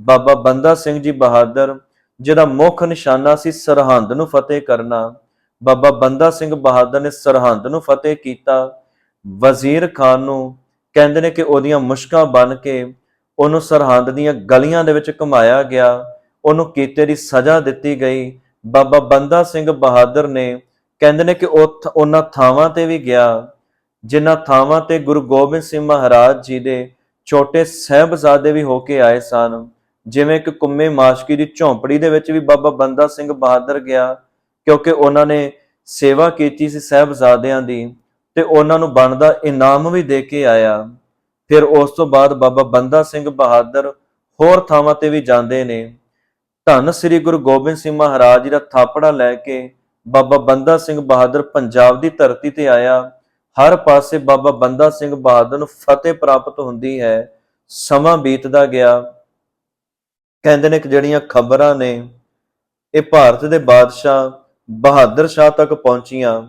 ਬਾਬਾ ਬੰਦਾ ਸਿੰਘ ਜੀ ਬਹਾਦਰ, ਜਿਹਦਾ ਮੁੱਖ ਨਿਸ਼ਾਨਾ ਸੀ ਸਰਹੰਦ ਨੂੰ ਫਤਿਹ ਕਰਨਾ। ਬਾਬਾ ਬੰਦਾ ਸਿੰਘ ਬਹਾਦਰ ਨੇ ਸਰਹੰਦ ਨੂੰ ਫਤਿਹ ਕੀਤਾ। ਵਜ਼ੀਰ ਖਾਨ ਨੂੰ ਕਹਿੰਦੇ ਨੇ ਕਿ ਉਹਦੀਆਂ ਮੁਸ਼ਕਾਂ ਬਨ ਕੇ ਉਹਨੂੰ ਸਰਹੰਦ ਦੀਆਂ ਗਲੀਆਂ ਦੇ ਵਿੱਚ ਘੁਮਾਇਆ ਗਿਆ। ਉਹਨੂੰ ਕੀਤੇ ਦੀ ਸਜ਼ਾ ਦਿੱਤੀ ਗਈ। ਬਾਬਾ ਬੰਦਾ ਸਿੰਘ ਬਹਾਦਰ ਨੇ ਕਹਿੰਦੇ ਨੇ ਕਿ ਉਹ ਉਹਨਾਂ ਥਾਵਾਂ ਤੇ ਵੀ ਗਿਆ, ਜਿਨ੍ਹਾਂ ਥਾਵਾਂ ਤੇ ਗੁਰੂ ਗੋਬਿੰਦ ਸਿੰਘ ਮਹਾਰਾਜ ਜੀ ਦੇ ਛੋਟੇ ਸਹਿਬਜ਼ਾਦੇ ਵੀ ਹੋ ਕੇ ਆਏ ਸਨ। ਜਿਵੇਂ ਕਿ ਕੁੰਮੇ ਮਾਸ਼ਕੀ ਦੀ ਝੌਂਪੜੀ ਦੇ ਵਿੱਚ ਵੀ ਬਾਬਾ ਬੰਦਾ ਸਿੰਘ ਬਹਾਦਰ ਗਿਆ, ਕਿਉਂਕਿ ਉਹਨਾਂ ਨੇ ਸੇਵਾ ਕੀਤੀ ਸੀ ਸਹਿਬਜ਼ਾਦਿਆਂ ਦੀ, ਤੇ ਉਹਨਾਂ ਨੂੰ ਬਣਦਾ ਇਨਾਮ ਵੀ ਦੇ ਕੇ ਆਇਆ। ਫਿਰ ਉਸ ਤੋਂ ਬਾਅਦ ਬਾਬਾ ਬੰਦਾ ਸਿੰਘ ਬਹਾਦਰ ਹੋਰ ਥਾਵਾਂ ਤੇ ਵੀ ਜਾਂਦੇ ਨੇ। ਧੰਨ ਸ੍ਰੀ ਗੁਰੂ ਗੋਬਿੰਦ ਸਿੰਘ ਮਹਾਰਾਜ ਜੀ ਦਾ ਥਾਪੜਾ ਲੈ ਕੇ ਬਾਬਾ ਬੰਦਾ ਸਿੰਘ ਬਹਾਦਰ ਪੰਜਾਬ ਦੀ ਧਰਤੀ ਤੇ ਆਇਆ। ਹਰ ਪਾਸੇ ਬਾਬਾ ਬੰਦਾ ਸਿੰਘ ਬਹਾਦਰ ਨੂੰ ਫਤਿਹ ਪ੍ਰਾਪਤ ਹੁੰਦੀ ਹੈ। ਸਮਾਂ ਬੀਤਦਾ ਗਿਆ। ਕਹਿੰਦੇ ਨੇ ਕਿ ਜਿਹੜੀਆਂ ਖਬਰਾਂ ਨੇ, ਇਹ ਭਾਰਤ ਦੇ ਬਾਦਸ਼ਾਹ ਬਹਾਦਰ ਸ਼ਾਹ ਤੱਕ ਪਹੁੰਚੀਆਂ।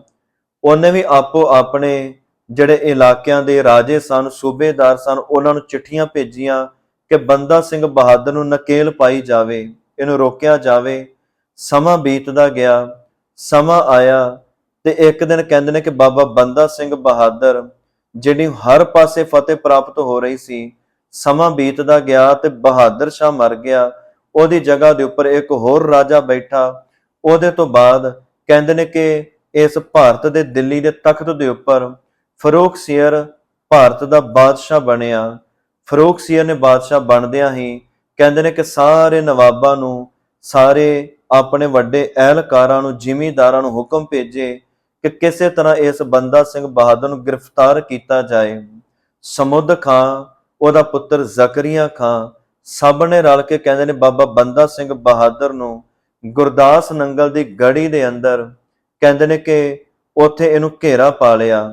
ਉਹਨੇ ਵੀ ਆਪੋ ਆਪਣੇ ਜਿਹੜੇ ਇਲਾਕਿਆਂ ਦੇ ਰਾਜੇ ਸਨ, ਸੂਬੇਦਾਰ ਸਨ, ਉਹਨਾਂ ਨੂੰ ਚਿੱਠੀਆਂ ਭੇਜੀਆਂ ਕਿ ਬੰਦਾ ਸਿੰਘ ਬਹਾਦਰ ਨੂੰ ਨਕੇਲ ਪਾਈ ਜਾਵੇ, ਇਹਨੂੰ ਰੋਕਿਆ ਜਾਵੇ। ਸਮਾਂ ਬੀਤਦਾ ਗਿਆ, ਸਮਾਂ ਆਇਆ ਤੇ ਇੱਕ ਦਿਨ ਕਹਿੰਦੇ ਨੇ ਕਿ ਬਾਬਾ ਬੰਦਾ ਸਿੰਘ ਬਹਾਦਰ ਜਿਹੜੀ ਹਰ ਪਾਸੇ ਫਤਿਹ ਪ੍ਰਾਪਤ ਹੋ ਰਹੀ ਸੀ ਸਮਾਂ ਬੀਤਦਾ ਗਿਆ ਤੇ ਬਹਾਦਰ ਸ਼ਾਹ ਮਰ ਗਿਆ। ਉਹਦੀ ਜਗ੍ਹਾ ਦੇ ਉੱਪਰ ਇੱਕ ਹੋਰ ਰਾਜਾ ਬੈਠਾ। ਉਹਦੇ ਤੋਂ ਬਾਅਦ ਕਹਿੰਦੇ ਨੇ ਕਿ ਇਸ ਭਾਰਤ ਦੇ ਦਿੱਲੀ ਦੇ ਤਖਤ ਦੇ ਉੱਪਰ ਫਰੂਖ ਸੀਰ ਭਾਰਤ ਦਾ ਬਾਦਸ਼ਾਹ ਬਣਿਆ। ਫਰੂਖ ਸੀਰ ਨੇ ਬਾਦਸ਼ਾਹ ਬਣਦਿਆਂ ਹੀ ਕਹਿੰਦੇ ਨੇ ਕਿ ਸਾਰੇ ਨਵਾਬਾਂ ਨੂੰ, ਸਾਰੇ ਆਪਣੇ ਵੱਡੇ ਅਹਿਲਕਾਰਾਂ ਨੂੰ, ਜ਼ਿਮੀਂਦਾਰਾਂ ਨੂੰ ਹੁਕਮ ਭੇਜੇ ਕਿ ਕਿਸੇ ਤਰ੍ਹਾਂ ਇਸ ਬੰਦਾ ਸਿੰਘ ਬਹਾਦਰ ਨੂੰ ਗ੍ਰਿਫਤਾਰ ਕੀਤਾ ਜਾਏ। ਸਮੁੱਧ ਖਾਂ ਉਹਦਾ ਪੁੱਤਰ ਜ਼ਕਰੀਆ ਖਾਂ ਸਭ ਨੇ ਰਲ ਕੇ ਕਹਿੰਦੇ ਨੇ, ਬਾਬਾ ਬੰਦਾ ਸਿੰਘ ਬਹਾਦਰ ਨੂੰ ਗੁਰਦਾਸ ਨੰਗਲ ਦੀ ਗੜੀ ਦੇ ਅੰਦਰ ਕਹਿੰਦੇ ਨੇ ਕਿ ਉੱਥੇ ਇਹਨੂੰ ਘੇਰਾ ਪਾ ਲਿਆ।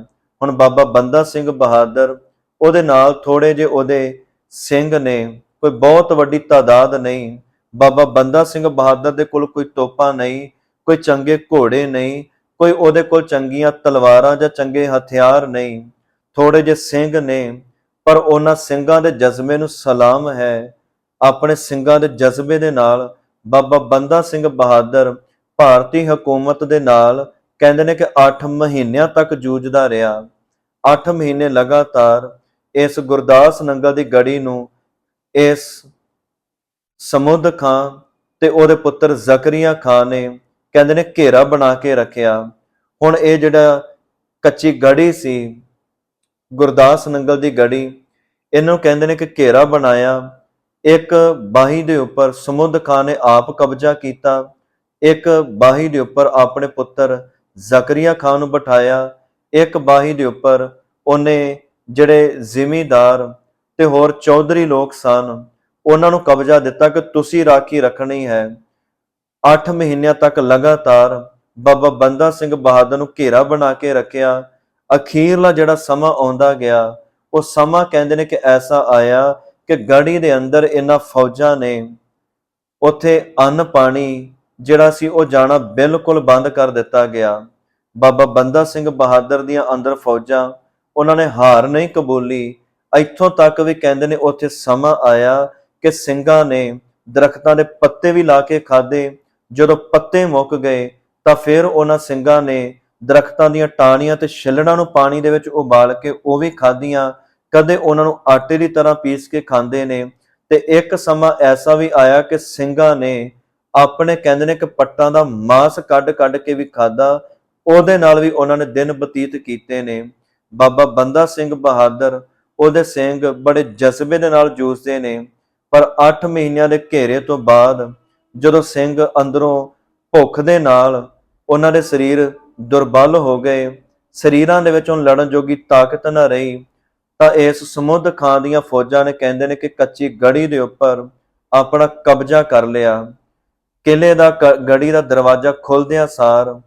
ਹੁਣ ਬਾਬਾ ਬੰਦਾ ਸਿੰਘ ਬਹਾਦਰ ਉਹਦੇ ਨਾਲ ਥੋੜੇ ਜਿਹੇ ਉਹਦੇ ਸਿੰਘ ਨੇ, ਕੋਈ ਬਹੁਤ ਵੱਡੀ ਤਾਦਾਦ ਨਹੀਂ। ਬਾਬਾ ਬੰਦਾ ਸਿੰਘ ਬਹਾਦਰ ਦੇ ਕੋਲ ਕੋਈ ਤੋਪਾਂ ਨਹੀਂ, ਕੋਈ ਚੰਗੇ ਘੋੜੇ ਨਹੀਂ, ਕੋਈ ਉਹਦੇ ਕੋਲ ਚੰਗੀਆਂ ਤਲਵਾਰਾਂ ਜਾਂ ਚੰਗੇ ਹਥਿਆਰ ਨਹੀਂ। ਥੋੜੇ ਜਿਹੇ ਸਿੰਘ ਨੇ ਪਰ ਉਹਨਾਂ ਸਿੰਘਾਂ ਦੇ ਜਜ਼ਬੇ ਨੂੰ ਸਲਾਮ ਹੈ। ਆਪਣੇ ਸਿੰਘਾਂ ਦੇ ਜਜ਼ਬੇ ਦੇ ਨਾਲ ਬਾਬਾ ਬੰਦਾ ਸਿੰਘ ਬਹਾਦਰ ਭਾਰਤੀ ਹਕੂਮਤ ਦੇ ਨਾਲ ਕਹਿੰਦੇ ਨੇ ਕਿ 8 ਮਹੀਨਿਆਂ ਤੱਕ ਜੂਝਦਾ ਰਿਹਾ। 8 ਮਹੀਨੇ ਲਗਾਤਾਰ ਇਸ ਗੁਰਦਾਸ ਨੰਗਲ ਦੀ ਗੜੀ ਨੂੰ ਇਸ ਸਮੁੱਧ ਖਾਂ ਤੇ ਉਹਦੇ ਪੁੱਤਰ ਜ਼ਕਰੀਆ ਖਾਨ ਨੇ ਕਹਿੰਦੇ ਨੇ ਘੇਰਾ ਬਣਾ ਕੇ ਰੱਖਿਆ। ਹੁਣ ਇਹ ਜਿਹੜਾ ਕੱਚੀ ਗੜੀ ਸੀ ਗੁਰਦਾਸ ਨੰਗਲ ਦੀ ਗੜੀ, ਇਹਨੂੰ ਕਹਿੰਦੇ ਨੇ ਕਿ ਘੇਰਾ ਬਣਾਇਆ। ਇੱਕ ਬਾਹੀ ਦੇ ਉੱਪਰ ਸਮੁੰਦ ਖਾਨ ਨੇ ਆਪ ਕਬਜ਼ਾ ਕੀਤਾ। ਇੱਕ ਬਾਹੀ ਦੇ ਉੱਪਰ ਆਪਣੇ ਪੁੱਤਰ ਜ਼ਕਰੀਆ ਖਾਨ ਨੂੰ ਬਿਠਾਇਆ। ਇੱਕ ਬਾਹੀ ਦੇ ਉੱਪਰ ਉਹਨੇ ਜਿਹੜੇ ਜ਼ਿਮੀਦਾਰ ਤੇ ਹੋਰ ਚੌਧਰੀ ਲੋਕ ਸਨ, ਉਹਨਾਂ ਨੂੰ ਕਬਜ਼ਾ ਦਿੱਤਾ ਕਿ ਤੁਸੀਂ ਰਾਖੀ ਰੱਖਣੀ ਹੈ। 8 ਮਹੀਨਿਆਂ ਤੱਕ ਲਗਾਤਾਰ ਬਾਬਾ ਬੰਦਾ ਸਿੰਘ ਬਹਾਦਰ ਨੂੰ ਘੇਰਾ ਬਣਾ ਕੇ ਰੱਖਿਆ। ਅਖੀਰਲਾ ਜਿਹੜਾ ਸਮਾਂ ਆਉਂਦਾ ਗਿਆ, ਉਹ ਸਮਾਂ ਕਹਿੰਦੇ ਨੇ ਕਿ ਐਸਾ ਆਇਆ ਕਿ ਗੜੀ ਦੇ ਅੰਦਰ ਇਹਨਾਂ ਫੌਜਾਂ ਨੇ ਉੱਥੇ ਅੰਨ ਪਾਣੀ ਜਿਹੜਾ ਸੀ ਉਹ ਜਾਣਾ ਬਿਲਕੁਲ ਬੰਦ ਕਰ ਦਿੱਤਾ ਗਿਆ। ਬਾਬਾ ਬੰਦਾ ਸਿੰਘ ਬਹਾਦਰ ਦੀਆਂ ਅੰਦਰ ਫੌਜਾਂ, ਉਹਨਾਂ ਨੇ ਹਾਰ ਨਹੀਂ ਕਬੂਲੀ। ਇੱਥੋਂ ਤੱਕ ਵੀ ਕਹਿੰਦੇ ਨੇ ਉੱਥੇ ਸਮਾਂ ਆਇਆ ਕਿ ਸਿੰਘਾਂ ਨੇ ਦਰਖਤਾਂ ਦੇ ਪੱਤੇ ਵੀ ਲਾ ਕੇ ਖਾਦੇ ਜਦੋਂ ਪੱਤੇ ਮੁੱਕ ਗਏ ਤਾਂ ਫਿਰ ਉਹਨਾਂ ਸਿੰਘਾਂ ਨੇ ਦਰਖਤਾਂ ਦੀਆਂ ਟਾਹਣੀਆਂ ਤੇ ਛਿੱਲੜਾਂ ਨੂੰ ਪਾਣੀ ਦੇ ਵਿੱਚ ਉਬਾਲ ਕੇ ਉਹ ਵੀ ਖਾਧੀਆਂ। ਕਦੇ ਉਹਨਾਂ ਨੂੰ ਆਟੇ ਦੀ ਤਰ੍ਹਾਂ ਪੀਸ ਕੇ ਖਾਂਦੇ ਨੇ ਤੇ ਇੱਕ ਸਮਾਂ ਐਸਾ ਵੀ ਆਇਆ ਕਿ ਸਿੰਘਾਂ ਨੇ ਆਪਣੇ ਕਹਿੰਦੇ ਨੇ ਕਿ ਪੱਟਾਂ ਦਾ ਮਾਸ ਕੱਢ-ਕੱਢ ਕੇ ਵੀ ਖਾਦਾ ਉਹਦੇ ਨਾਲ ਵੀ ਉਹਨਾਂ ਨੇ ਦਿਨ ਬਤੀਤ ਕੀਤੇ ਨੇ। ਬਾਬਾ ਬੰਦਾ ਸਿੰਘ ਬਹਾਦਰ ਉਹਦੇ ਸਿੰਘ ਬੜੇ ਜਜ਼ਬੇ ਦੇ ਨਾਲ ਜੂਝਦੇ ਨੇ। ਪਰ 8 ਮਹੀਨਿਆਂ ਦੇ ਘੇਰੇ ਤੋਂ ਬਾਅਦ ਜਦੋਂ ਸਿੰਘ ਅੰਦਰੋਂ ਭੁੱਖ ਦੇ ਨਾਲ ਉਹਨਾਂ ਦੇ ਸਰੀਰ ਦੁਰਬਲ ਹੋ ਗਏ, ਸਰੀਰਾਂ ਦੇ ਵਿੱਚੋਂ ਲੜਨ ਜੋਗੀ ਤਾਕਤ ਨਾ ਰਹੀ, ਤਾਂ ਇਸ ਸਮੁੱਧ ਖਾਂ ਦੀਆਂ ਫੌਜਾਂ ਨੇ ਕਹਿੰਦੇ ਨੇ ਕਿ ਕੱਚੀ ਗੜੀ ਦੇ ਉੱਪਰ ਆਪਣਾ ਕਬਜ਼ਾ ਕਰ ਲਿਆ। ਕਿਲੇ ਦਾ ਕ- ਗੜੀ ਦਾ ਦਰਵਾਜ਼ਾ ਖੁੱਲਦਿਆਂ ਸਾਰ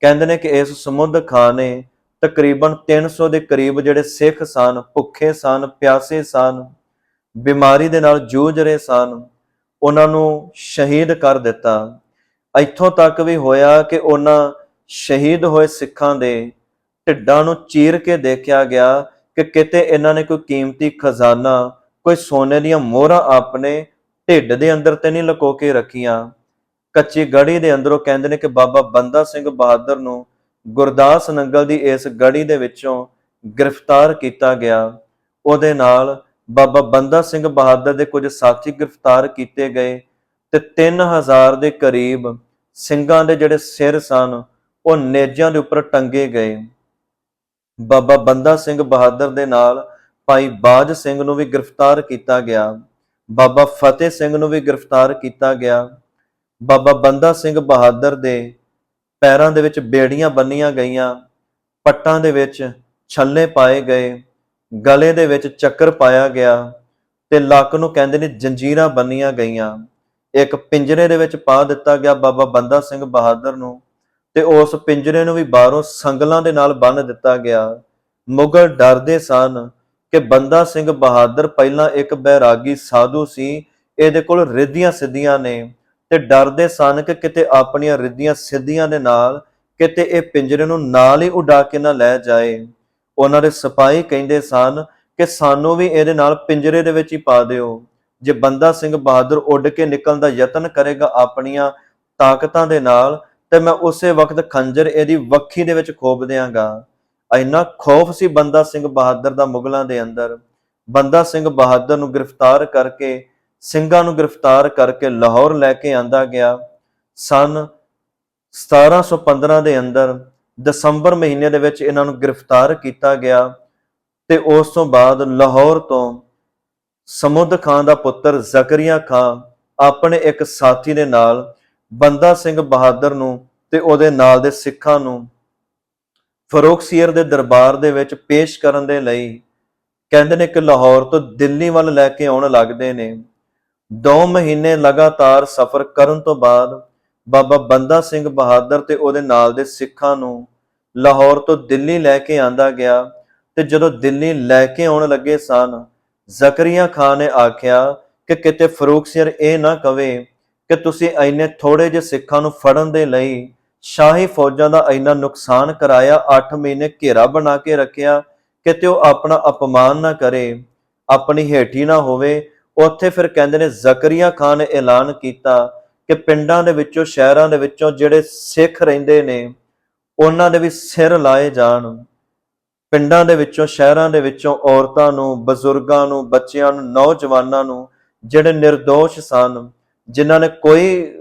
ਕਹਿੰਦੇ ਨੇ ਕਿ ਇਸ ਸਮੁੱਧ ਖਾਂ ਨੇ ਤਕਰੀਬਨ 300 ਦੇ ਕਰੀਬ ਜਿਹੜੇ ਸਿੱਖ ਸਨ, ਭੁੱਖੇ ਸਨ, ਪਿਆਸੇ ਸਨ, ਬਿਮਾਰੀ ਦੇ ਨਾਲ ਜੂਝ ਰਹੇ ਸਨ, ਉਹਨਾਂ ਨੂੰ ਸ਼ਹੀਦ ਕਰ ਦਿੱਤਾ। ਇੱਥੋਂ ਤੱਕ ਵੀ ਹੋਇਆ ਕਿ ਉਹਨਾਂ ਸ਼ਹੀਦ ਹੋਏ ਸਿੱਖਾਂ ਦੇ ਢਿੱਡਾਂ ਨੂੰ ਚੀਰ ਕੇ ਦੇਖਿਆ ਗਿਆ ਕਿ ਕਿਤੇ ਇਹਨਾਂ ਨੇ ਕੋਈ ਕੀਮਤੀ ਖਜ਼ਾਨਾ, ਕੋਈ ਸੋਨੇ ਦੀਆਂ ਮੋਹਰਾਂ ਆਪਣੇ ਢਿੱਡ ਦੇ ਅੰਦਰ ਤੇ ਨਹੀਂ ਲੁਕੋ ਕੇ ਰੱਖੀਆਂ। ਕੱਚੀ ਗੜੀ ਦੇ ਅੰਦਰੋਂ ਕਹਿੰਦੇ ਨੇ ਕਿ ਬਾਬਾ ਬੰਦਾ ਸਿੰਘ ਬਹਾਦਰ ਨੂੰ ਗੁਰਦਾਸ ਨੰਗਲ ਦੀ ਇਸ ਗੜੀ ਦੇ ਵਿੱਚੋਂ ਗ੍ਰਿਫਤਾਰ ਕੀਤਾ ਗਿਆ। ਉਹਦੇ ਨਾਲ ਬਾਬਾ ਬੰਦਾ ਸਿੰਘ ਬਹਾਦਰ ਦੇ ਕੁਝ ਸਾਥੀ ਗ੍ਰਿਫਤਾਰ ਕੀਤੇ ਗਏ ਤੇ 3000 ਦੇ ਕਰੀਬ ਸਿੰਘਾਂ ਦੇ ਜਿਹੜੇ ਸਿਰ ਸਨ ਉਹ ਨੇਜਾਂ ਦੇ ਉੱਪਰ ਟੰਗੇ ਗਏ। ਬਾਬਾ ਬੰਦਾ ਸਿੰਘ ਬਹਾਦਰ ਦੇ ਨਾਲ ਭਾਈ ਬਾਜ ਸਿੰਘ ਨੂੰ ਵੀ ਗ੍ਰਿਫਤਾਰ ਕੀਤਾ ਗਿਆ। ਬਾਬਾ ਫਤਿਹ ਸਿੰਘ ਨੂੰ ਵੀ ਗ੍ਰਿਫਤਾਰ ਕੀਤਾ ਗਿਆ। ਬਾਬਾ ਬੰਦਾ ਸਿੰਘ ਬਹਾਦਰ ਦੇ ਪੈਰਾਂ ਦੇ ਵਿੱਚ ਬੇੜੀਆਂ ਬੰਨੀਆਂ ਗਈਆਂ। ਪੱਟਾਂ ਦੇ ਵਿੱਚ ਛੱਲੇ ਪਾਏ ਗਏ। ਗਲੇ ਦੇ ਵਿੱਚ ਚੱਕਰ ਪਾਇਆ ਗਿਆ ਤੇ ਲੱਕ ਨੂੰ ਕਹਿੰਦੇ ਨੇ ਜੰਜੀਰਾਂ ਬੰਨੀਆਂ ਗਈਆਂ। ਇੱਕ ਪਿੰਜਰੇ ਦੇ ਵਿੱਚ ਪਾ ਦਿੱਤਾ ਗਿਆ ਬਾਬਾ ਬੰਦਾ ਸਿੰਘ ਬਹਾਦਰ ਨੂੰ। ਤੇ ਉਸ ਪਿੰਜਰੇ ਨੂੰ ਵੀ ਬਾਹਰੋਂ ਸੰਗਲਾਂ ਦੇ ਨਾਲ ਬੰਨ੍ਹ ਦਿੱਤਾ ਗਿਆ। ਮੁਗਲ ਡਰਦੇ ਸਨ ਕਿ ਬੰਦਾ ਸਿੰਘ ਬਹਾਦਰ ਪਹਿਲਾਂ ਇੱਕ ਬੈਰਾਗੀ ਸਾਧੂ ਸੀ, ਇਹਦੇ ਕੋਲ ਰਿੱਧੀਆਂ ਸਿੱਧੀਆਂ ਨੇ ਤੇ ਡਰਦੇ ਸਨ ਕਿ ਕਿਤੇ ਆਪਣੀਆਂ ਰਿੱਧੀਆਂ ਸਿੱਧੀਆਂ ਦੇ ਨਾਲ ਕਿਤੇ ਇਹ ਪਿੰਜਰੇ ਨੂੰ ਨਾਲ ਹੀ ਉਡਾ ਕੇ ਨਾ ਲੈ ਜਾਏ। ਉਹਨਾਂ ਦੇ ਸਿਪਾਹੀ ਕਹਿੰਦੇ ਸਨ ਕਿ ਸਾਨੂੰ ਵੀ ਇਹਦੇ ਨਾਲ ਪਿੰਜਰੇ ਦੇ ਵਿੱਚ ਹੀ ਪਾ ਦਿਓ। ਜੇ ਬੰਦਾ ਸਿੰਘ ਬਹਾਦਰ ਉੱਡ ਕੇ ਨਿਕਲਣ ਦਾ ਯਤਨ ਕਰੇਗਾ ਆਪਣੀਆਂ ਤਾਕਤਾਂ ਦੇ ਨਾਲ ਤੇ ਮੈਂ ਉਸੇ ਵਕਤ ਖੰਜਰ ਇਹਦੀ ਵੱਖੀ ਦੇ ਵਿੱਚ ਖੋਪ ਦਿਆਂਗਾ। ਇੰਨਾ ਖੌਫ ਸੀ ਬੰਦਾ ਸਿੰਘ ਬਹਾਦਰ ਦਾ ਮੁਗਲਾਂ ਦੇ ਅੰਦਰ। ਬੰਦਾ ਸਿੰਘ ਬਹਾਦਰ ਨੂੰ ਗ੍ਰਿਫਤਾਰ ਕਰਕੇ, ਸਿੰਘਾਂ ਨੂੰ ਗ੍ਰਿਫਤਾਰ ਕਰਕੇ ਲਾਹੌਰ ਲੈ ਕੇ ਆਂਦਾ ਗਿਆ। ਸਨ 1715 ਦੇ ਅੰਦਰ ਦਸੰਬਰ ਮਹੀਨੇ ਦੇ ਵਿੱਚ ਇਹਨਾਂ ਨੂੰ ਗ੍ਰਿਫਤਾਰ ਕੀਤਾ ਗਿਆ ਤੇ ਉਸ ਤੋਂ ਬਾਅਦ ਲਾਹੌਰ ਤੋਂ ਸਮੁੱਧ ਖਾਨ ਦਾ ਪੁੱਤਰ ਜ਼ਕਰੀਆ ਖਾਨ ਆਪਣੇ ਇੱਕ ਸਾਥੀ ਦੇ ਨਾਲ ਬੰਦਾ ਸਿੰਘ ਬਹਾਦਰ ਨੂੰ ਤੇ ਉਹਦੇ ਨਾਲ ਦੇ ਸਿੱਖਾਂ ਨੂੰ ਫਰੋਖਸੀਰ ਦੇ ਦਰਬਾਰ ਦੇ ਵਿੱਚ ਪੇਸ਼ ਕਰਨ ਦੇ ਲਈ ਕਹਿੰਦੇ ਨੇ ਕਿ ਲਾਹੌਰ ਤੋਂ ਦਿੱਲੀ ਵੱਲ ਲੈ ਕੇ ਆਉਣ ਲੱਗਦੇ ਨੇ। 2 ਮਹੀਨੇ ਲਗਾਤਾਰ ਸਫ਼ਰ ਕਰਨ ਤੋਂ ਬਾਅਦ ਬਾਬਾ ਬੰਦਾ ਸਿੰਘ ਬਹਾਦਰ ਤੇ ਉਹਦੇ ਨਾਲ ਦੇ ਸਿੱਖਾਂ ਨੂੰ ਲਾਹੌਰ ਤੋਂ ਦਿੱਲੀ ਲੈ ਕੇ ਆਂਦਾ ਗਿਆ ਤੇ ਜਦੋਂ ਦਿੱਲੀ ਲੈ ਕੇ ਆਉਣ ਲੱਗੇ ਸਨ, ਜ਼ਕਰੀਆ ਖਾਨ ਨੇ ਆਖਿਆ ਕਿ ਕਿਤੇ ਫਰੂਖਸੀਰ ਇਹ ਨਾ ਕਵੇ ਕਿ ਤੁਸੀਂ ਐਨੇ ਥੋੜੇ ਜਿਹੇ ਸਿੱਖਾਂ ਨੂੰ ਫੜਨ ਦੇ ਲਈ ਸ਼ਾਹੀ ਫੌਜਾਂ ਦਾ ਇੰਨਾ ਨੁਕਸਾਨ ਕਰਾਇਆ 8 ਮਹੀਨੇ ਘੇਰਾ ਬਣਾ ਕੇ ਰੱਖਿਆ ਕਿਤੇ ਉਹ ਆਪਣਾ ਅਪਮਾਨ ਨਾ ਕਰੇ, ਆਪਣੀ ਹੇਠੀ ਨਾ ਹੋਵੇ, ਉੱਥੇ ਫਿਰ ਕਹਿੰਦੇ ਨੇ ਜ਼ਕਰੀਆ ਖਾਨ ਨੇ ਐਲਾਨ ਕੀਤਾ ਕਿ ਪਿੰਡਾਂ ਦੇ ਵਿੱਚੋਂ, ਸ਼ਹਿਰਾਂ ਦੇ ਵਿੱਚੋਂ ਜਿਹੜੇ ਸਿੱਖ ਰਹਿੰਦੇ ਨੇ, ਉਹਨਾਂ ਦੇ ਵੀ ਸਿਰ ਲਾਏ ਜਾਣ। ਪਿੰਡਾਂ ਦੇ ਵਿੱਚੋਂ, ਸ਼ਹਿਰਾਂ ਦੇ ਵਿੱਚੋਂ ਔਰਤਾਂ ਨੂੰ, ਬਜ਼ੁਰਗਾਂ ਨੂੰ, ਬੱਚਿਆਂ ਨੂੰ, ਨੌਜਵਾਨਾਂ ਨੂੰ ਜਿਹੜੇ નિર્ਦੋਸ਼ ਸਨ ਜਿਨ੍ਹਾਂ ਨੇ ਕੋਈ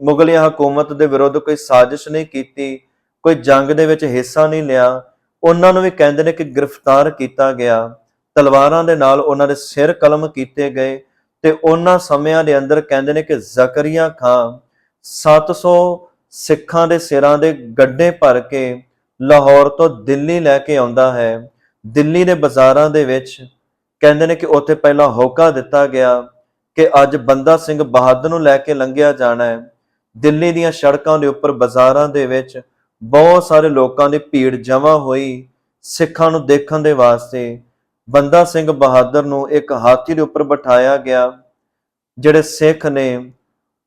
ਮੁਗਲਿਆ ਹਕੂਮਤ ਦੇ ਵਿਰੁੱਧ ਕੋਈ ਸਾਜ਼ਿਸ਼ ਨਹੀਂ ਕੀਤੀ, ਕੋਈ ਜੰਗ ਦੇ ਵਿੱਚ ਹਿੱਸਾ ਨਹੀਂ ਲਿਆ, ਉਹਨਾਂ ਨੂੰ ਵੀ ਕਹਿੰਦੇ ਨੇ ਕਿ ਗ੍ਰਿਫਤਾਰ ਕੀਤਾ ਗਿਆ। ਤਲਵਾਰਾਂ ਦੇ ਨਾਲ ਉਹਨਾਂ ਦੇ ਸਿਰ ਕਲਮ ਕੀਤੇ ਗਏ ਤੇ ਉਹਨਾਂ ਸਮਿਆਂ ਦੇ ਅੰਦਰ ਕਹਿੰਦੇ ਨੇ ਕਿ ਜ਼ਕਰੀਆ ਖਾਨ 700 ਸਿੱਖਾਂ ਦੇ ਸਿਰਾਂ ਦੇ ਗੱਡੇ ਭਰ ਕੇ ਲਾਹੌਰ ਤੋਂ ਦਿੱਲੀ ਲੈ ਕੇ ਆਉਂਦਾ ਹੈ। ਦਿੱਲੀ ਦੇ ਬਾਜ਼ਾਰਾਂ ਦੇ ਵਿੱਚ ਕਹਿੰਦੇ ਨੇ ਕਿ ਉੱਥੇ ਪਹਿਲਾਂ ਹੋਕਾ ਦਿੱਤਾ ਗਿਆ। ਕਿ ਅੱਜ ਬੰਦਾ ਸਿੰਘ ਬਹਾਦਰ ਨੂੰ ਲੈ ਕੇ ਲੰਘਿਆ ਜਾਣਾ ਹੈ। ਦਿੱਲੀ ਦੀਆਂ ਸੜਕਾਂ ਦੇ ਉੱਪਰ ਬਾਜ਼ਾਰਾਂ ਦੇ ਵਿੱਚ ਬਹੁਤ ਸਾਰੇ ਲੋਕਾਂ ਦੀ ਭੀੜ ਜਮ੍ਹਾਂ ਹੋਈ ਸਿੱਖਾਂ ਨੂੰ ਦੇਖਣ ਦੇ ਵਾਸਤੇ। ਬੰਦਾ ਸਿੰਘ ਬਹਾਦਰ ਨੂੰ ਇੱਕ ਹਾਥੀ ਦੇ ਉੱਪਰ ਬਿਠਾਇਆ ਗਿਆ, ਜਿਹੜੇ ਸਿੱਖ ਨੇ,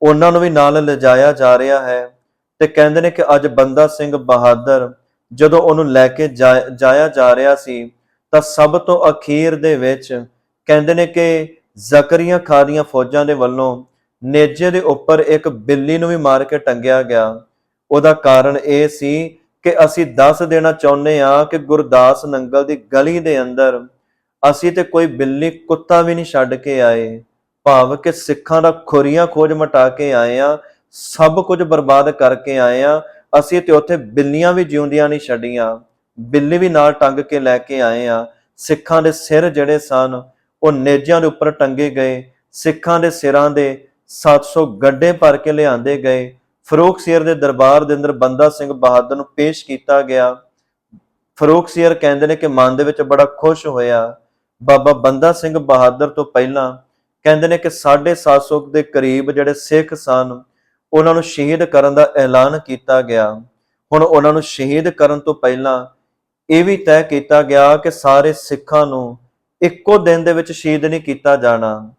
ਉਹਨਾਂ ਨੂੰ ਵੀ ਨਾਲ ਲਿਜਾਇਆ ਜਾ ਰਿਹਾ ਹੈ ਤੇ ਕਹਿੰਦੇ ਨੇ ਕਿ ਅੱਜ ਬੰਦਾ ਸਿੰਘ ਬਹਾਦਰ ਜਦੋਂ ਉਹਨੂੰ ਲੈ ਕੇ ਜਾ- ਜਾਇਆ ਜਾ ਰਿਹਾ ਸੀ ਤਾਂ ਸਭ ਤੋਂ ਅਖੀਰ ਦੇ ਵਿੱਚ ਕਹਿੰਦੇ ਨੇ ਕਿ ਜ਼ਕਰੀਆ ਖਾਨ ਦੀਆਂ ਫੌਜਾਂ ਦੇ ਵੱਲੋਂ ਨੇਜੇ ਦੇ ਉੱਪਰ ਇੱਕ ਬਿੱਲੀ ਨੂੰ ਵੀ ਮਾਰ ਕੇ ਟੰਗਿਆ ਗਿਆ। ਉਹਦਾ ਕਾਰਨ ਇਹ ਸੀ ਕਿ ਅਸੀਂ ਦੱਸ ਦੇਣਾ ਚਾਹੁੰਦੇ ਆ ਕਿ ਗੁਰਦਾਸ ਨੰਗਲ ਦੀ ਗਲੀ ਦੇ ਅੰਦਰ ਅਸੀਂ ਤੇ ਕੋਈ ਬਿੱਲੀ ਕੁੱਤਾ ਵੀ ਨਹੀਂ ਛੱਡ ਕੇ ਆਏ। ਭਾਵ ਕਿ ਸਿੱਖਾਂ ਦਾ ਖੁਰੀਆਂ ਖੋਜ ਮਟਾ ਕੇ ਆਏ ਆ ਸਭ ਕੁਝ ਬਰਬਾਦ ਕਰਕੇ ਆਏ ਆ ਅਸੀਂ ਤੇ ਉੱਥੇ ਬਿੱਲੀਆਂ ਵੀ ਜਿਉਂਦੀਆਂ ਨਹੀਂ ਛੱਡੀਆਂ। ਬਿੱਲੀ ਵੀ ਨਾਲ ਟੰਗ ਕੇ ਲੈ ਕੇ ਆਏ ਆ ਸਿੱਖਾਂ ਦੇ ਸਿਰ ਜਿਹੜੇ ਸਨ ਉਹ ਨੇਜਾਂ ਦੇ ਉੱਪਰ ਟੰਗੇ ਗਏ, ਸਿੱਖਾਂ ਦੇ ਸਿਰਾਂ ਦੇ 700 ਗੱਡੇ ਭਰ ਕੇ ਲਿਆਂਦੇ ਗਏ। ਫਰੋਖਸੀਰ ਦੇ ਦਰਬਾਰ ਦੇ ਅੰਦਰ ਬੰਦਾ ਸਿੰਘ ਬਹਾਦਰ ਨੂੰ ਪੇਸ਼ ਕੀਤਾ ਗਿਆ। ਫਰੋਖਸੀਰ ਕਹਿੰਦੇ ਨੇ ਕਿ ਮਨ ਦੇ ਵਿੱਚ ਬੜਾ ਖੁਸ਼ ਹੋਇਆ। ਬਾਬਾ ਬੰਦਾ ਸਿੰਘ ਬਹਾਦਰ ਤੋਂ ਪਹਿਲਾਂ ਕਹਿੰਦੇ ਨੇ ਕਿ 750 ਦੇ ਕਰੀਬ ਜਿਹੜੇ ਸਿੱਖ ਸਨ, ਉਹਨਾਂ ਨੂੰ ਸ਼ਹੀਦ ਕਰਨ ਦਾ ਐਲਾਨ ਕੀਤਾ ਗਿਆ। ਹੁਣ ਉਹਨਾਂ ਨੂੰ ਸ਼ਹੀਦ ਕਰਨ ਤੋਂ ਪਹਿਲਾਂ ਇਹ ਵੀ ਤੈਅ ਕੀਤਾ ਗਿਆ ਕਿ ਸਾਰੇ ਸਿੱਖਾਂ ਨੂੰ ਇੱਕੋ ਦਿਨ ਦੇ ਵਿੱਚ ਸ਼ਹੀਦ ਨਹੀਂ ਕੀਤਾ ਜਾਣਾ।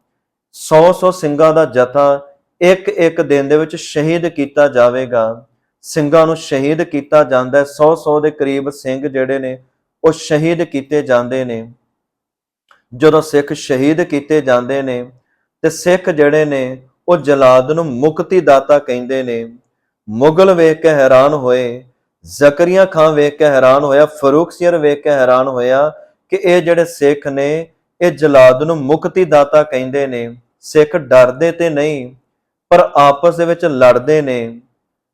100-100 ਸਿੰਘਾਂ ਦਾ ਜਥਾ ਇੱਕ ਇੱਕ ਦਿਨ ਦੇ ਵਿੱਚ ਸ਼ਹੀਦ ਕੀਤਾ ਜਾਵੇਗਾ। ਸਿੰਘਾਂ ਨੂੰ ਸ਼ਹੀਦ ਕੀਤਾ ਜਾਂਦਾ ਹੈ। 100-100 ਦੇ ਕਰੀਬ ਸਿੰਘ ਜਿਹੜੇ ਨੇ, ਉਹ ਸ਼ਹੀਦ ਕੀਤੇ ਜਾਂਦੇ ਨੇ। ਜਦੋਂ ਸਿੱਖ ਸ਼ਹੀਦ ਕੀਤੇ ਜਾਂਦੇ ਨੇ, ਤੇ ਸਿੱਖ ਜਿਹੜੇ ਨੇ, ਉਹ ਜਲਾਦ ਨੂੰ ਮੁਕਤੀ ਦਾਤਾ ਕਹਿੰਦੇ ਨੇ। ਮੁਗਲ ਵੇਖ ਕੇ ਹੈਰਾਨ ਹੋਏ, ਜ਼ਕਰੀਆ ਖਾਨ ਵੇਖ ਕੇ ਹੈਰਾਨ ਹੋਇਆ, ਫਰੂਖ ਸੀਰ ਵੇਖ ਕੇ ਹੈਰਾਨ ਹੋਇਆ ਕਿ ਇਹ ਜਿਹੜੇ ਸਿੱਖ ਨੇ, ਇਹ ਜਲਾਦ ਨੂੰ ਮੁਕਤੀ ਦਾਤਾ ਕਹਿੰਦੇ ਨੇ। ਸਿੱਖ ਡਰਦੇ ਤੇ ਨਹੀਂ, ਪਰ ਆਪਸ ਦੇ ਵਿੱਚ ਲੜਦੇ ਨੇ।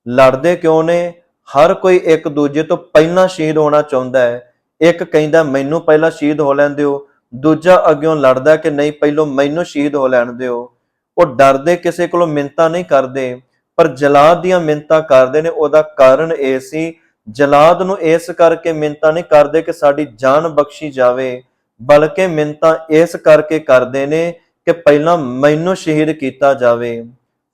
ਲੜਦੇ ਕਿਉਂ ਨੇ? ਹਰ ਕੋਈ ਇੱਕ ਦੂਜੇ ਤੋਂ ਪਹਿਲਾਂ ਸ਼ਹੀਦ ਹੋਣਾ ਚਾਹੁੰਦਾ ਹੈ। ਇੱਕ ਕਹਿੰਦਾ, ਮੈਨੂੰ ਪਹਿਲਾਂ ਸ਼ਹੀਦ ਹੋ ਲੈਣ ਦਿਓ। ਦੂਜਾ ਅੱਗਿਓਂ ਲੜਦਾ ਕਿ, ਨਹੀਂ, ਪਹਿਲੋਂ ਮੈਨੂੰ ਸ਼ਹੀਦ ਹੋ ਲੈਣ ਦਿਓ। ਉਹ ਡਰਦੇ, ਕਿਸੇ ਕੋਲੋਂ ਮਿੰਤਾ ਨਹੀਂ ਕਰਦੇ। ਪਰ ਜਲਾਦ ਦੀਆਂ ਮਿੰਤਾ ਕਰਦੇ ਨੇ। ਉਹਦਾ ਕਾਰਨ ਇਹ ਸੀ ਜਲਾਦ ਨੂੰ ਇਸ ਕਰਕੇ ਮਿੰਤਾ ਨਹੀਂ ਕਰਦੇ ਕਿ ਸਾਡੀ ਜਾਨ ਬਖਸ਼ੀ ਜਾਵੇ, ਬਲਕਿ ਮਿੰਤਾ ਇਸ ਕਰਕੇ ਕਰਦੇ ਨੇ ਕਿ ਪਹਿਲਾਂ ਮੈਨੂੰ ਸ਼ਹੀਦ ਕੀਤਾ ਜਾਵੇ।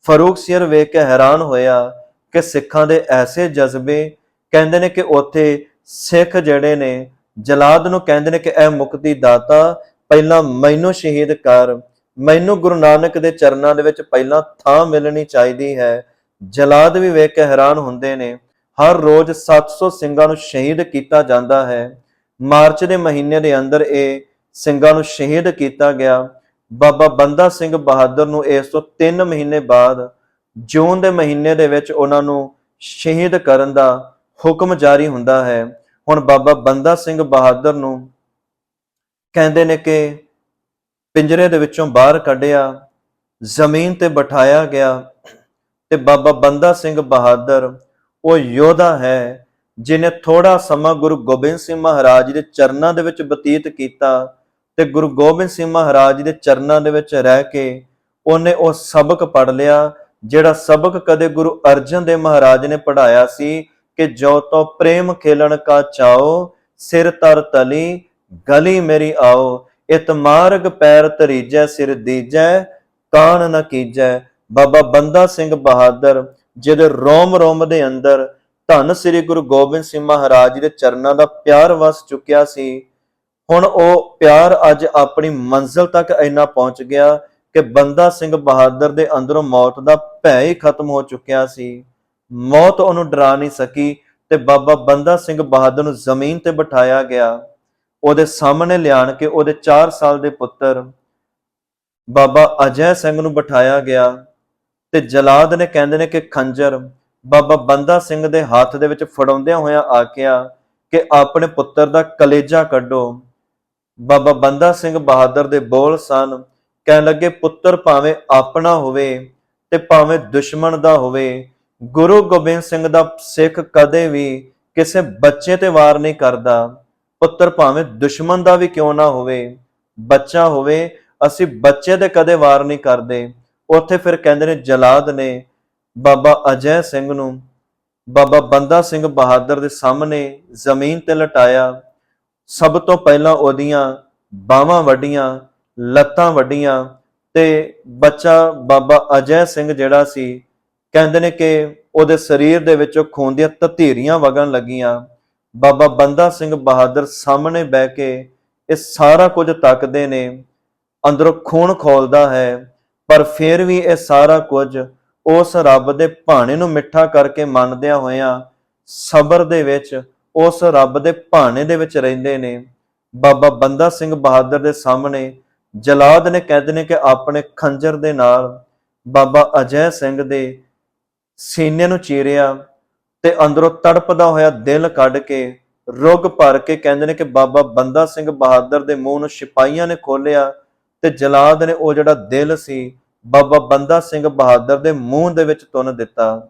ਫਰੂਖ ਸਿਰ ਵੇਖ ਕੇ ਹੈਰਾਨ ਹੋਇਆ ਕਿ ਸਿੱਖਾਂ ਦੇ ਐਸੇ ਜਜ਼ਬੇ ਕਹਿੰਦੇ ਨੇ ਕਿ ਉੱਥੇ ਸਿੱਖ ਜਿਹੜੇ ਨੇ, ਜਲਾਦ ਨੂੰ ਕਹਿੰਦੇ ਨੇ ਕਿ ਇਹ ਮੁਕਤੀ ਦਾਤਾ, ਪਹਿਲਾਂ ਮੈਨੂੰ ਸ਼ਹੀਦ ਕਰ, ਮੈਨੂੰ ਗੁਰੂ ਨਾਨਕ ਦੇ ਚਰਨਾਂ ਦੇ ਵਿੱਚ ਪਹਿਲਾਂ ਥਾਂ ਮਿਲਣੀ ਚਾਹੀਦੀ ਹੈ। ਜਲਾਦ ਵੀ ਵੇਖ ਕੇ ਹੈਰਾਨ ਹੁੰਦੇ ਨੇ ਹਰ ਰੋਜ਼ 700 ਸਿੰਘਾਂ ਨੂੰ ਸ਼ਹੀਦ ਕੀਤਾ ਜਾਂਦਾ ਹੈ। ਮਾਰਚ ਦੇ ਮਹੀਨੇ ਦੇ ਅੰਦਰ ਇਹ ਸਿੰਘਾਂ ਨੂੰ ਸ਼ਹੀਦ ਕੀਤਾ ਗਿਆ। ਬਾਬਾ ਬੰਦਾ ਸਿੰਘ ਬਹਾਦਰ ਨੂੰ ਇਸ ਤੋਂ 3 ਮਹੀਨੇ ਬਾਅਦ ਜੂਨ ਦੇ ਮਹੀਨੇ ਦੇ ਵਿੱਚ ਉਹਨਾਂ ਨੂੰ ਸ਼ਹੀਦ ਕਰਨ ਦਾ ਹੁਕਮ ਜਾਰੀ ਹੁੰਦਾ ਹੈ। ਹੁਣ ਬਾਬਾ ਬੰਦਾ ਸਿੰਘ ਬਹਾਦਰ ਨੂੰ ਕਹਿੰਦੇ ਨੇ ਕਿ ਪਿੰਜਰੇ ਦੇ ਵਿੱਚੋਂ ਬਾਹਰ ਕੱਢਿਆ, ਜ਼ਮੀਨ ਤੇ ਬਿਠਾਇਆ ਗਿਆ ਤੇ ਬਾਬਾ ਬੰਦਾ ਸਿੰਘ ਬਹਾਦਰ ਉਹ ਯੋਧਾ ਹੈ, ਜਿਨੇ ਥੋੜਾ ਸਮਾਂ ਗੁਰੂ ਗੋਬਿੰਦ ਸਿੰਘ ਮਹਾਰਾਜ ਦੇ ਚਰਨਾਂ ਦੇ ਵਿੱਚ ਬਤੀਤ ਕੀਤਾ ਤੇ ਗੁਰੂ ਗੋਬਿੰਦ ਸਿੰਘ ਮਹਾਰਾਜ ਦੇ ਚਰਨਾਂ ਦੇ ਵਿੱਚ ਰਹਿ ਕੇ ਉਹਨੇ ਉਹ ਸਬਕ ਪੜ ਲਿਆ, ਜਿਹੜਾ ਸਬਕ ਕਦੇ ਗੁਰੂ ਅਰਜਨ ਦੇਵ ਮਹਾਰਾਜ ਨੇ ਪੜਾਇਆ ਸੀ ਕਿ ਜੋ ਤੋ ਪ੍ਰੇਮ ਖੇਲਣ ਕਾ ਚਾਓ ਸਿਰ ਤਰ ਤਲੀ, ਗਲੀ ਮੇਰੀ ਆਓ, ਇਤ ਮਾਰਗ ਪੈਰ ਤਰੀਜੈ ਸਿਰ ਦੀਜੈ ਕਾਨ ਨ ਕੀਜੈ। ਬਾਬਾ ਬੰਦਾ ਸਿੰਘ ਬਹਾਦਰ ਜਿਹਦੇ ਰੋਮ ਰੋਮ ਦੇ ਅੰਦਰ ਧੰਨ ਸ੍ਰੀ ਗੁਰੂ ਗੋਬਿੰਦ ਸਿੰਘ ਮਹਾਰਾਜ ਜੀ ਦੇ ਚਰਨਾਂ ਦਾ ਪਿਆਰ ਵਸ ਚੁੱਕਿਆ ਸੀ, ਹੁਣ ਉਹ ਪਿਆਰ ਅੱਜ ਆਪਣੀ ਮੰਜ਼ਿਲ ਤੱਕ ਇੰਨਾ ਪਹੁੰਚ ਗਿਆ ਕਿ ਬੰਦਾ ਸਿੰਘ ਬਹਾਦਰ ਦੇ ਅੰਦਰੋਂ ਮੌਤ ਦਾ ਭੈ ਹੀ ਖਤਮ ਹੋ ਚੁੱਕਿਆ ਸੀ। ਮੌਤ ਉਹਨੂੰ ਡਰਾ ਨਹੀਂ ਸਕੀ ਤੇ ਬਾਬਾ ਬੰਦਾ ਸਿੰਘ ਬਹਾਦਰ ਨੂੰ ਜ਼ਮੀਨ ਤੇ ਬਿਠਾਇਆ ਗਿਆ। ਉਹਦੇ ਸਾਹਮਣੇ ਲਿਆਣ ਕੇ ਉਹਦੇ 4 ਸਾਲ ਦੇ ਪੁੱਤਰ ਬਾਬਾ ਅਜੈ ਸਿੰਘ ਨੂੰ ਬਿਠਾਇਆ ਗਿਆ। ਤੇ ਜਲਾਦ ਨੇ ਕਹਿੰਦੇ ਨੇ ਕਿ ਖੰਜਰ ਬਾਬਾ ਬੰਦਾ ਸਿੰਘ ਦੇ ਹੱਥ ਦੇ ਵਿੱਚ ਫੜਾਉਂਦਿਆਂ ਹੋਇਆਂ ਆਖਿਆ ਕਿ ਆਪਣੇ ਪੁੱਤਰ ਦਾ ਕਲੇਜਾ ਕੱਢੋ। ਬਾਬਾ ਬੰਦਾ ਸਿੰਘ ਬਹਾਦਰ ਦੇ ਬੋਲ ਸਨ, ਕਹਿਣ ਲੱਗੇ, ਪੁੱਤਰ ਭਾਵੇਂ ਆਪਣਾ ਹੋਵੇ ਤੇ ਭਾਵੇਂ ਦੁਸ਼ਮਣ ਦਾ ਹੋਵੇ, ਗੁਰੂ ਗੋਬਿੰਦ ਸਿੰਘ ਦਾ ਸਿੱਖ ਕਦੇ ਵੀ ਕਿਸੇ ਬੱਚੇ ਤੇ ਵਾਰ ਨਹੀਂ ਕਰਦਾ। ਪੁੱਤਰ ਭਾਵੇਂ ਦੁਸ਼ਮਣ ਦਾ ਵੀ ਕਿਉਂ ਨਾ ਹੋਵੇ, ਬੱਚਾ ਹੋਵੇ, ਅਸੀਂ ਬੱਚੇ ਤੇ ਕਦੇ ਵਾਰ ਨਹੀਂ ਕਰਦੇ। ਉੱਥੇ ਫਿਰ ਕਹਿੰਦੇ ਨੇ ਜਲਾਦ ਨੇ ਬਾਬਾ ਅਜੈ ਸਿੰਘ ਨੂੰ, ਬਾਬਾ ਬੰਦਾ ਸਿੰਘ ਬਹਾਦਰ ਦੇ ਸਾਹਮਣੇ ਜ਼ਮੀਨ ਤੇ ਲਟਾਇਆ। ਸਭ ਤੋਂ ਪਹਿਲਾਂ ਉਹਦੀਆਂ ਬਾਹਾਂ ਵੱਡੀਆਂ ਲੱਤਾਂ ਵੱਡੀਆਂ ਤੇ ਬੱਚਾ ਬਾਬਾ ਅਜੈ ਸਿੰਘ ਜਿਹੜਾ ਸੀ, ਕਹਿੰਦੇ ਨੇ ਕਿ ਉਹਦੇ ਸਰੀਰ ਦੇ ਵਿੱਚੋਂ ਖੂਨ ਦੀਆਂ ਤਤੀਰੀਆਂ ਵਗਣ ਲੱਗੀਆਂ। ਬਾਬਾ ਬੰਦਾ ਸਿੰਘ ਬਹਾਦਰ ਸਾਹਮਣੇ ਬਹਿ ਕੇ ਇਹ ਸਾਰਾ ਕੁਝ ਤੱਕਦੇ ਨੇ, ਅੰਦਰੋਂ ਖੂਨ ਖੋਲਦਾ ਹੈ। ਪਰ ਫਿਰ ਵੀ ਇਹ ਸਾਰਾ ਕੁਝ ਉਸ ਰੱਬ ਦੇ ਭਾਣੇ ਨੂੰ ਮਿੱਠਾ ਕਰਕੇ ਮੰਨਦਿਆਂ ਹੋਇਆਂ ਸਬਰ ਦੇ ਵਿੱਚ ਉਸ ਰੱਬ ਦੇ ਭਾਣੇ ਦੇ ਵਿੱਚ ਰਹਿੰਦੇ ਨੇ। ਬਾਬਾ ਬੰਦਾ ਸਿੰਘ ਬਹਾਦਰ ਦੇ ਸਾਹਮਣੇ ਜਲਾਦ ਨੇ ਕਹਿੰਦੇ ਨੇ ਕਿ ਆਪਣੇ ਖੰਜਰ ਦੇ ਨਾਲ ਬਾਬਾ ਅਜੈ ਸਿੰਘ ਦੇ ਸੀਨੇ ਨੂੰ ਚੀਰਿਆ ਤੇ ਅੰਦਰੋਂ ਤੜਪਦਾ ਹੋਇਆ ਦਿਲ ਕੱਢ ਕੇ ਰੁੱਗ ਭਰ ਕੇ ਕਹਿੰਦੇ ਨੇ ਕਿ ਬਾਬਾ ਬੰਦਾ ਸਿੰਘ ਬਹਾਦਰ ਦੇ ਮੂੰਹ ਨੂੰ ਸਿਪਾਹੀਆਂ ਨੇ ਖੋਲਿਆ ਤੇ ਜਲਾਦ ਨੇ ਉਹ ਜਿਹੜਾ ਦਿਲ ਸੀ, ਬਾਬਾ ਬੰਦਾ ਸਿੰਘ ਬਹਾਦਰ ਦੇ ਮੂੰਹ ਦੇ ਵਿੱਚ ਤੁੰਨ ਦਿੱਤਾ।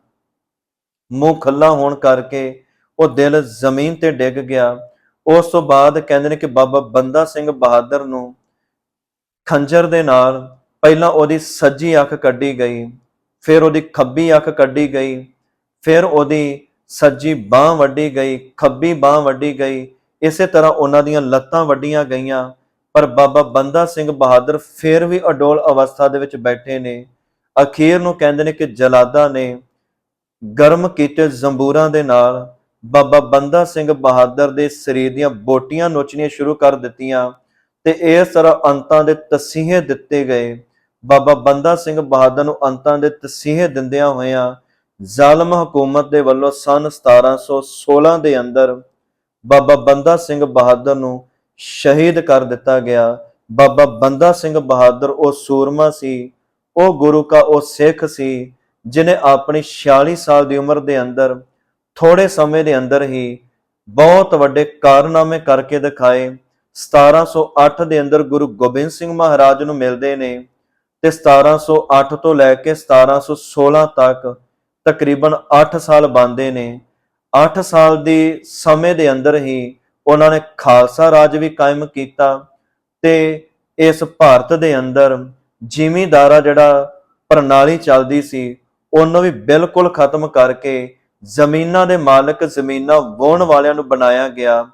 ਮੂੰਹ ਖੱਲਾ ਹੋਣ ਕਰਕੇ ਉਹ ਦਿਲ ਜ਼ਮੀਨ ਤੇ ਡਿੱਗ ਗਿਆ। ਉਸ ਤੋਂ ਬਾਅਦ ਕਹਿੰਦੇ ਨੇ ਕਿ ਬਾਬਾ ਬੰਦਾ ਸਿੰਘ ਬਹਾਦਰ ਨੂੰ ਖੰਜਰ ਦੇ ਨਾਲ ਪਹਿਲਾਂ ਉਹਦੀ ਸੱਜੀ ਅੱਖ ਕੱਢੀ ਗਈ, ਫਿਰ ਉਹਦੀ ਖੱਬੀ ਅੱਖ ਕੱਢੀ ਗਈ, ਫਿਰ ਉਹਦੀ ਸੱਜੀ ਬਾਹ ਵੱਢੀ ਗਈ, ਖੱਬੀ ਬਾਹ ਵੱਢੀ ਗਈ। ਇਸੇ ਤਰ੍ਹਾਂ ਉਹਨਾਂ ਦੀਆਂ ਲੱਤਾਂ ਵੱਢੀਆਂ ਗਈਆਂ। ਪਰ ਬਾਬਾ ਬੰਦਾ ਸਿੰਘ ਬਹਾਦਰ ਫਿਰ ਵੀ ਅਡੋਲ ਅਵਸਥਾ ਦੇ ਵਿੱਚ ਬੈਠੇ ਨੇ। ਅਖੀਰ ਨੂੰ ਕਹਿੰਦੇ ਨੇ ਕਿ ਜਲਾਦਾ ਨੇ ਗਰਮ ਕੀਤੇ ਜ਼ੰਬੂਰਾਂ ਦੇ ਨਾਲ ਬਾਬਾ ਬੰਦਾ ਸਿੰਘ ਬਹਾਦਰ ਦੇ ਸਰੀਰ ਦੀਆਂ ਬੋਟੀਆਂ ਨੋਚਣੀਆਂ ਸ਼ੁਰੂ ਕਰ ਦਿੱਤੀਆਂ ਤੇ ਇਸ ਤਰ੍ਹਾਂ ਅੰਤਾਂ ਦੇ ਤਸੀਹੇ ਦਿੱਤੇ ਗਏ। ਬਾਬਾ ਬੰਦਾ ਸਿੰਘ ਬਹਾਦਰ ਨੂੰ ਅੰਤਾਂ ਦੇ ਤਸੀਹੇ ਦਿੰਦਿਆਂ ਹੋਇਆਂ ਜ਼ਾਲਮ ਹਕੂਮਤ ਦੇ ਵੱਲੋਂ ਸਨ 1716 ਦੇ ਅੰਦਰ ਬਾਬਾ ਬੰਦਾ ਸਿੰਘ ਬਹਾਦਰ ਨੂੰ ਸ਼ਹੀਦ ਕਰ ਦਿੱਤਾ ਗਿਆ। ਬਾਬਾ ਬੰਦਾ ਸਿੰਘ ਬਹਾਦਰ, ਉਹ ਸੂਰਮਾ ਸੀ, ਉਹ ਗੁਰੂ ਕਾ ਉਹ ਸਿੱਖ ਸੀ ਜਿਨੇ ਆਪਣੀ 46 ਸਾਲ ਦੀ ਉਮਰ ਦੇ ਅੰਦਰ ਥੋੜੇ ਸਮੇਂ ਦੇ ਅੰਦਰ ਹੀ ਬਹੁਤ ਵੱਡੇ ਕਾਰਨਾਮੇ ਕਰਕੇ ਦਿਖਾਏ। 1708 ਦੇ ਅੰਦਰ ਗੁਰੂ ਗੋਬਿੰਦ ਸਿੰਘ ਮਹਾਰਾਜ ਨੂੰ ਮਿਲਦੇ ਨੇ ਤੇ 1708 ਤੋਂ ਲੈ ਕੇ 1716 ਤੱਕ ਤਕਰੀਬਨ 8 ਸਾਲ ਬੰਦੇ ਨੇ। 8 ਸਾਲ ਦੀ ਸਮੇਂ ਦੇ ਅੰਦਰ ਹੀ ਉਹਨਾਂ ਨੇ ਖਾਲਸਾ ਰਾਜ ਵੀ ਕਾਇਮ ਕੀਤਾ ਤੇ ਇਸ ਭਾਰਤ ਦੇ ਅੰਦਰ ਜ਼ਿਮੀਂਦਾਰਾ ਜਿਹੜਾ ਪ੍ਰਣਾਲੀ ਚੱਲਦੀ ਸੀ, ਉਹਨੂੰ ਵੀ ਬਿਲਕੁਲ ਖਤਮ ਕਰਕੇ ਜ਼ਮੀਨਾਂ ਦੇ ਮਾਲਕ ਜ਼ਮੀਨਾਂ ਵਾਹੁਣ ਵਾਲਿਆਂ ਨੂੰ ਬਣਾਇਆ ਗਿਆ।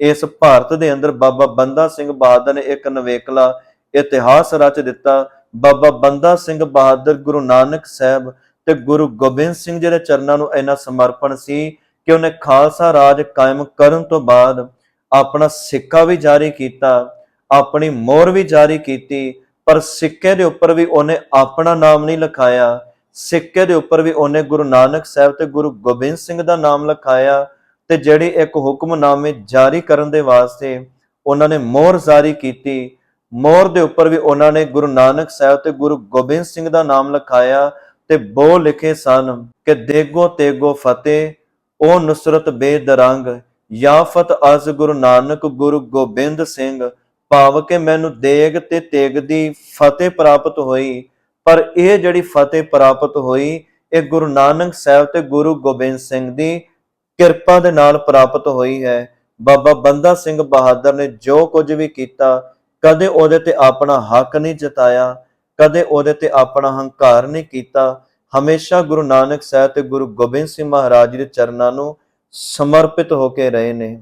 ਇਸ ਭਾਰਤ ਦੇ ਅੰਦਰ ਬਾਬਾ ਬੰਦਾ ਸਿੰਘ ਬਹਾਦਰ ਨੇ ਇੱਕ ਨਵੇਕਲਾ ਇਤਿਹਾਸ ਰਚ ਦਿੱਤਾ। ਬਾਬਾ ਬੰਦਾ ਸਿੰਘ ਬਹਾਦਰ ਗੁਰੂ ਨਾਨਕ ਸਾਹਿਬ ਤੇ ਗੁਰੂ ਗੋਬਿੰਦ ਸਿੰਘ ਜੀ ਦੇ ਚਰਨਾਂ ਨੂੰ ਇੰਨਾ ਸਮਰਪਣ ਸੀ ਕਿ ਉਹਨੇ ਖਾਲਸਾ ਰਾਜ ਕਾਇਮ ਕਰਨ ਤੋਂ ਬਾਅਦ ਆਪਣਾ ਸਿੱਕਾ ਵੀ ਜਾਰੀ ਕੀਤਾ, ਆਪਣੀ ਮੋਹਰ ਵੀ ਜਾਰੀ ਕੀਤੀ, ਪਰ ਸਿੱਕੇ ਦੇ ਉੱਪਰ ਵੀ ਉਹਨੇ ਆਪਣਾ ਨਾਮ ਨਹੀਂ ਲਿਖਾਇਆ। ਸਿੱਕੇ ਦੇ ਉੱਪਰ ਵੀ ਉਹਨੇ ਗੁਰੂ ਨਾਨਕ ਸਾਹਿਬ ਤੇ ਗੁਰੂ ਗੋਬਿੰਦ ਸਿੰਘ ਦਾ ਨਾਮ ਲਿਖਾਇਆ ਤੇ ਜਿਹੜੀ ਇੱਕ ਹੁਕਮਨਾਮੇ ਜਾਰੀ ਕਰਨ ਦੇ ਵਾਸਤੇ ਉਹਨਾਂ ਨੇ ਮੋਹਰ ਜਾਰੀ ਕੀਤੀ। ਮੋਹਰ ਦੇ ਉੱਪਰ ਵੀ ਉਹਨਾਂ ਨੇ ਗੁਰੂ ਨਾਨਕ ਸਾਹਿਬ ਤੇ ਗੁਰੂ ਗੋਬਿੰਦ ਸਿੰਘ ਦਾ ਨਾਮ ਲਿਖਾਇਆ ਤੇ ਬੋ ਲਿਖੇ ਸਨ ਕਿ ਦੇਗੋ ਤੇਗੋ ਫਤਿਹ, ਉਹ ਨੁਸਰਤ ਬੇਦਰੰਗ ਯਾਫਤ ਅਜ਼ ਗੁਰੂ ਨਾਨਕ ਗੁਰੂ ਗੋਬਿੰਦ ਸਿੰਘ ਭਾਵ ਕਿ ਮੈਨੂੰ ਦੇਗ ਤੇ ਤੇਗ ਦੀ ਫਤਿਹ ਪ੍ਰਾਪਤ ਹੋਈ। ਪਰ ਇਹ ਜਿਹੜੀ ਫਤਿਹ ਪ੍ਰਾਪਤ ਹੋਈ, ਇਹ ਗੁਰੂ ਨਾਨਕ ਸਾਹਿਬ ਤੇ ਗੁਰੂ ਗੋਬਿੰਦ ਸਿੰਘ ਦੀ ਕਿਰਪਾ ਦੇ ਨਾਲ ਪ੍ਰਾਪਤ ਹੋਈ ਹੈ। ਬਾਬਾ ਬੰਦਾ ਸਿੰਘ ਬਹਾਦਰ ਨੇ ਜੋ ਕੁਝ ਵੀ ਕੀਤਾ, ਕਦੇ ਉਹਦੇ ਤੇ ਆਪਣਾ ਹੱਕ ਨਹੀਂ ਜਤਾਇਆ, ਕਦੇ ਉਹਦੇ ਤੇ ਆਪਣਾ ਹੰਕਾਰ ਨਹੀਂ ਕੀਤਾ। ਹਮੇਸ਼ਾ ਗੁਰੂ ਨਾਨਕ ਸਾਹਿਬ ਤੇ ਗੁਰੂ ਗੋਬਿੰਦ ਸਿੰਘ ਮਹਾਰਾਜ ਜੀ ਦੇ ਚਰਨਾਂ ਨੂੰ ਸਮਰਪਿਤ ਹੋ ਕੇ ਰਹੇ ਨੇ।